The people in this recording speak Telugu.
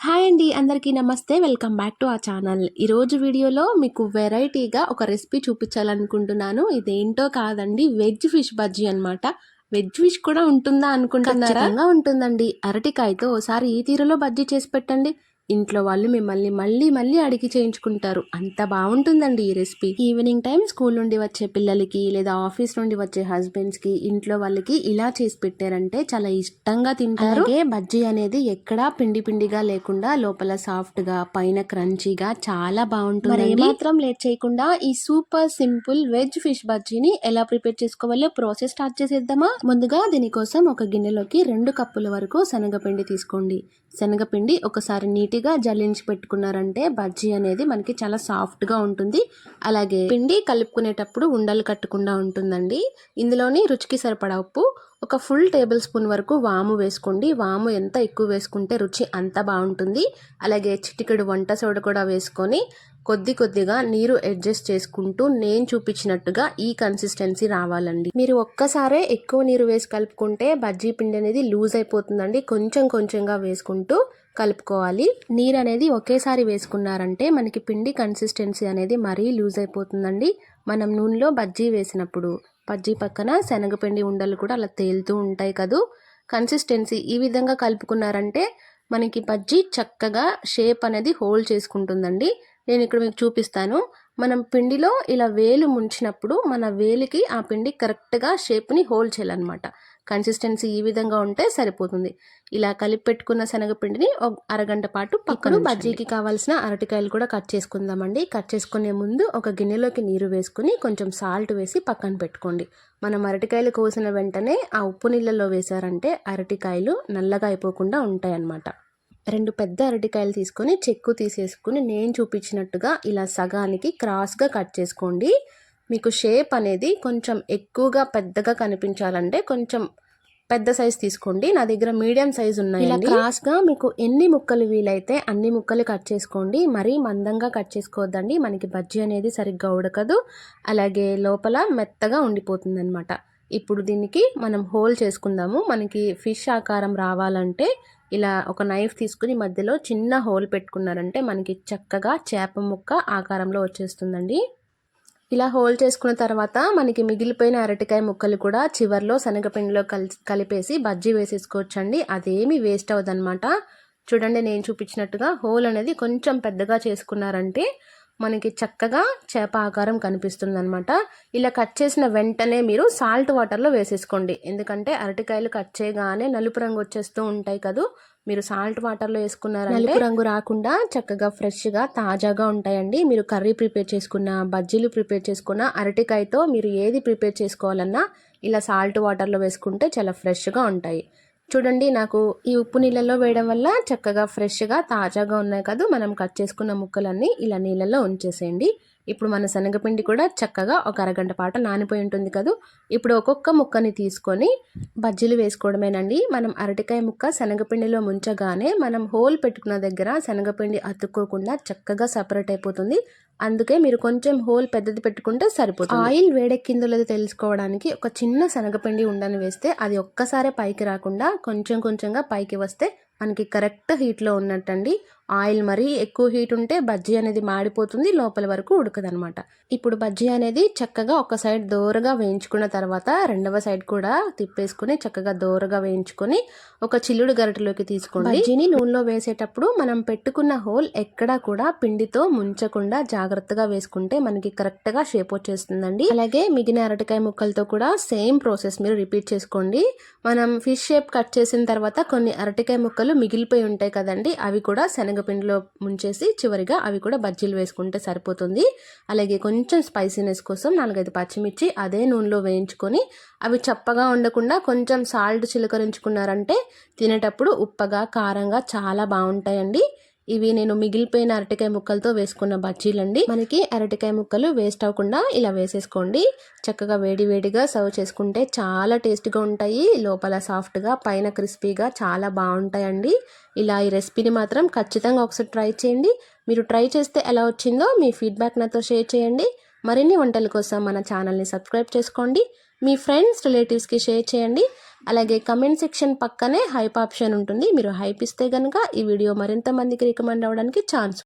హాయ్ అండి అందరికీ నమస్తే. వెల్కమ్ బ్యాక్ టు ఆ ఛానల్. ఈరోజు వీడియోలో మీకు వెరైటీగా ఒక రెసిపీ చూపించాలనుకుంటున్నాను. ఇదేంటో కాదండి వెజ్ ఫిష్ బజ్జీ అనమాట వెజ్ ఫిష్ కూడా ఉంటుందా అనుకుంటున్నారా? ఉంటుందండి. అరటికాయతో ఒకసారి ఈ తీరులో బజ్జీ చేసి పెట్టండి. ఇంట్లో వాళ్ళు మిమ్మల్ని మళ్ళీ మళ్ళీ అడిగి చేయించుకుంటారు. అంత బాగుంటుందండి ఈ రెసిపీ. ఈవినింగ్ టైం స్కూల్ నుండి వచ్చే పిల్లలకి లేదా ఆఫీస్ నుండి వచ్చే హస్బెండ్స్కి ఇంట్లో వాళ్ళకి ఇలా చేసి పెట్టారంటే చాలా ఇష్టంగా తింటారు. బజ్జీ అనేది ఎక్కడా పిండి పిండిగా లేకుండా లోపల సాఫ్ట్గా పైన క్రంచీగా చాలా బాగుంటుంది మాత్రం లేట్ చేయకుండా ఈ సూపర్ సింపుల్ వెజ్ ఫిష్ బజ్జీని ఎలా ప్రిపేర్ చేసుకోవాలో ప్రాసెస్ స్టార్ట్ చేసేద్దామా? ముందుగా దీనికోసం ఒక గిన్నెలోకి రెండు కప్పుల వరకు శనగపిండి తీసుకోండి. శనగపిండి ఒకసారి నీట్గా జల్లించి పెట్టుకున్నారంటే బజ్జీ అనేది మనకి చాలా సాఫ్ట్గా ఉంటుంది. అలాగే పిండి కలుపుకునేటప్పుడు ఉండలు కట్టకుండా ఉంటుందండి. ఇందులోని రుచికి సరిపడా ఉప్పు ఒక ఫుల్ టేబుల్ స్పూన్ వరకు వాము వేసుకోండి. వాము ఎంత ఎక్కువ వేసుకుంటే రుచి అంత బాగుంటుంది. అలాగే చిటికెడు వంట సోడ కూడా వేసుకొని కొద్ది కొద్దిగా నీరు అడ్జస్ట్ చేసుకుంటూ నేను చూపించినట్టుగా ఈ కన్సిస్టెన్సీ రావాలండి. మీరు ఒక్కసారే ఎక్కువ నీరు వేసి కలుపుకుంటే బజ్జీ పిండి అనేది లూజ్ అయిపోతుందండి. కొంచెం కొంచెంగా వేసుకుంటూ కలుపుకోవాలి. నీరు అనేది ఒకేసారి వేసుకున్నారంటే మనకి పిండి కన్సిస్టెన్సీ అనేది మరీ లూజ్ అయిపోతుందండి. మనం నూనెలో బజ్జీ వేసినప్పుడు బజ్జీ పక్కన శనగపిండి ఉండలు కూడా అలా తేలుతూ ఉంటాయి కదూ. కన్సిస్టెన్సీ ఈ విధంగా కలుపుకున్నారంటే మనకి బజ్జీ చక్కగా షేప్ అనేది హోల్డ్ చేసుకుంటుందండి. నేను ఇక్కడ మీకు చూపిస్తాను. మనం పిండిలో ఇలా వేలు ముంచినప్పుడు మన వేలికి ఆ పిండి కరెక్ట్గా షేప్ని హోల్డ్ చేయాలన్నమాట. కన్సిస్టెన్సీ ఈ విధంగా ఉంటే సరిపోతుంది. ఇలా కలిపి పెట్టుకున్న శనగపిండిని ఒక అరగంట పాటు పక్కన బజ్జీకి కావాల్సిన అరటికాయలు కూడా కట్ చేసుకుందామండి. కట్ చేసుకునే ముందు ఒక గిన్నెలోకి నీరు వేసుకుని కొంచెం సాల్ట్ వేసి పక్కన పెట్టుకోండి. మనం అరటికాయలు కోసిన వెంటనే ఆ ఉప్పు నీళ్ళలో వేశారంటే అరటికాయలు నల్లగా అయిపోకుండా ఉంటాయన్నమాట. రెండు పెద్ద అరటికాయలు తీసుకొని చెక్కు తీసేసుకుని నేను చూపించినట్టుగా ఇలా సగానికి క్రాస్గా కట్ చేసుకోండి. మీకు షేప్ అనేది కొంచెం ఎక్కువగా పెద్దగా కనిపించాలంటే కొంచెం పెద్ద సైజ్ తీసుకోండి. నా దగ్గర మీడియం సైజ్ ఉన్నాయి ఇలా క్రాస్గా మీకు ఎన్ని ముక్కలు వీలైతే అన్ని ముక్కలు కట్ చేసుకోండి. మరీ మందంగా కట్ చేసుకోవద్దండి. మనకి బజ్జీ అనేది సరిగ్గా ఉడకదు. అలాగే లోపల మెత్తగా ఉండిపోతుంది అనమాట ఇప్పుడు దీనికి మనం హోల్ చేసుకుందాము. మనకి ఫిష్ ఆకారం రావాలంటే ఇలా ఒక నైఫ్ తీసుకుని మధ్యలో చిన్న హోల్ పెట్టుకున్నారంటే మనకి చక్కగా చేప ముక్క ఆకారంలో వచ్చేస్తుందండి. ఇలా హోల్ చేసుకున్న తర్వాత మనకి మిగిలిపోయిన అరటికాయ ముక్కలు కూడా చివర్లో శనగపిండిలో కలిసి కలిపేసి బజ్జీ వేసేసుకోవచ్చండి. అదేమి వేస్ట్ అవ్వదన్నమాట. చూడండి నేను చూపించినట్టుగా హోల్ అనేది కొంచెం పెద్దగా చేసుకున్నారంటే మనకి చక్కగా చేప ఆకారం కనిపిస్తుంది అనమాట ఇలా కట్ చేసిన వెంటనే మీరు సాల్ట్ వాటర్లో వేసేసుకోండి. ఎందుకంటే అరటికాయలు కట్ చేయగానే నలుపు రంగు వచ్చేస్తూ ఉంటాయి కదూ. మీరు సాల్ట్ వాటర్లో వేసుకున్నారంటే నలుపు రంగు రాకుండా చక్కగా ఫ్రెష్గా తాజాగా ఉంటాయండి. మీరు కర్రీ ప్రిపేర్ చేసుకున్న బజ్జీలు ప్రిపేర్ చేసుకున్న అరటికాయతో మీరు ఏది ప్రిపేర్ చేసుకోవాలన్నా ఇలా సాల్ట్ వాటర్లో వేసుకుంటే చాలా ఫ్రెష్గా ఉంటాయి. చూడండి నాకు ఈ ఉప్పు నీళ్ళల్లో వేయడం వల్ల చక్కగా ఫ్రెష్గా తాజాగా ఉన్నాయి కదా మనం కట్ చేసుకున్న ముక్కలన్నీ ఇలా నీళ్ళల్లో ఉంచేసేయండి. ఇప్పుడు మన శనగపిండి కూడా చక్కగా ఒక అరగంట పాటు నానిపోయి ఉంటుంది కదా? ఇప్పుడు ఒక్కొక్క ముక్కని తీసుకొని బజ్జీలు వేసుకోవడమేనండి. మనం అరటికాయ ముక్క శనగపిండిలో ముంచగానే మనం హోల్ పెట్టుకున్న దగ్గర శనగపిండి అతుక్కోకుండా చక్కగా సపరేట్ అయిపోతుంది. అందుకే మీరు కొంచెం హోల్ పెద్దది పెట్టుకుంటే సరిపోతుంది. ఆయిల్ వేడెక్కిందో లేదో తెలుసుకోవడానికి ఒక చిన్న శనగపిండి ఉండని వేస్తే అది ఒక్కసారే పైకి రాకుండా కొంచెం కొంచెంగా పైకి వస్తే మనకి కరెక్ట్ హీట్లో ఉన్నట్టండి. ఆయిల్ మరీ ఎక్కువ హీట్ ఉంటే బజ్జీ అనేది మాడిపోతుంది లోపల వరకు ఉడకదనమాట ఇప్పుడు బజ్జీ అనేది చక్కగా ఒక సైడ్ దోరగా వేయించుకున్న తర్వాత రెండవ సైడ్ కూడా తిప్పేసుకుని చక్కగా దోరగా వేయించుకొని ఒక చిల్లుడు గరటలోకి తీసుకోండి. బజ్జీని నూనెలో వేసేటప్పుడు మనం పెట్టుకున్న హోల్ ఎక్కడా కూడా పిండితో ముంచకుండా జాగ్రత్తగా వేసుకుంటే మనకి కరెక్ట్గా షేప్ వచ్చేస్తుందండి. అలాగే మిగిలిన అరటికాయ ముక్కలతో కూడా సేమ్ ప్రాసెస్ మీరు రిపీట్ చేసుకోండి. మనం ఫిష్ షేప్ కట్ చేసిన తర్వాత కొన్ని అరటికాయ ముక్కలు మిగిలిపోయి ఉంటాయి కదండి అవి కూడా శనగ శనగపిండిలో ముంచేసి చివరిగా అవి కూడా బజ్జీలు వేసుకుంటే సరిపోతుంది. అలాగే కొంచెం స్పైసీనెస్ కోసం నాలుగైదు పచ్చిమిర్చి అదే నూనెలో వేయించుకొని అవి చప్పగా ఉండకుండా కొంచెం సాల్ట్ చిలకరించుకున్నారంటే తినేటప్పుడు ఉప్పగా కారంగా చాలా బాగుంటాయండి. ఇవి నేను మిగిలిపోయిన అరటికాయ ముక్కలతో వేసుకున్న బజ్జీలండి. మనకి అరటికాయ ముక్కలు వేస్ట్ అవ్వకుండా ఇలా వేసేసుకోండి. చక్కగా వేడి వేడిగా సర్వ్ చేసుకుంటే చాలా టేస్ట్గా ఉంటాయి. లోపల సాఫ్ట్గా పైన క్రిస్పీగా చాలా బాగుంటాయండి. ఇలా ఈ రెసిపీని మాత్రం ఖచ్చితంగా ఒకసారి ట్రై చేయండి. మీరు ట్రై చేస్తే ఎలా వచ్చిందో మీ ఫీడ్బ్యాక్ నాతో షేర్ చేయండి. మరిన్ని వంటల కోసం మన ఛానల్ని సబ్స్క్రైబ్ చేసుకోండి. మీ ఫ్రెండ్స్ రిలేటివ్స్కి షేర్ చేయండి. అలాగే కమెంట్ సెక్షన్ పక్కనే హైప్ ఆప్షన్ ఉంటుంది. మీరు హైప్ ఇస్తే కనుక ఈ వీడియో మరింత మందికి రికమెండ్ అవ్వడానికి ఛాన్స్